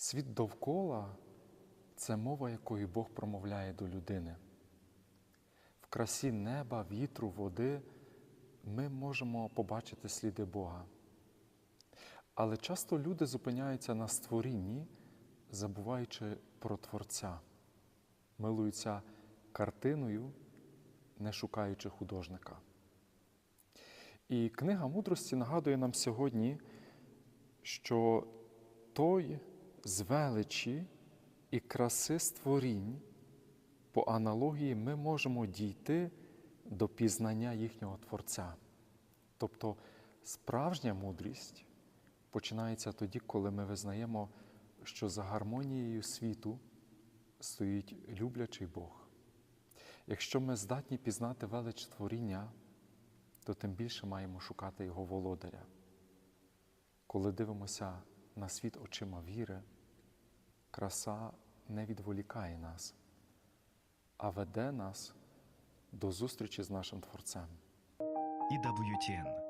Світ довкола це мова, якою Бог промовляє до людини. В красі неба, вітру, води ми можемо побачити сліди Бога. Але часто люди зупиняються на створінні, забуваючи про Творця, милуються картиною, не шукаючи художника. І книга мудрості нагадує нам сьогодні, що той з величі і краси створінь, по аналогії ми можемо дійти до пізнання їхнього Творця. Тобто справжня мудрість починається тоді, коли ми визнаємо, що за гармонією світу стоїть люблячий Бог. Якщо ми здатні пізнати велич творіння, то тим більше маємо шукати Його володаря. Коли дивимося на світ очима віри, краса не відволікає нас, а веде нас до зустрічі з нашим Творцем. EWTN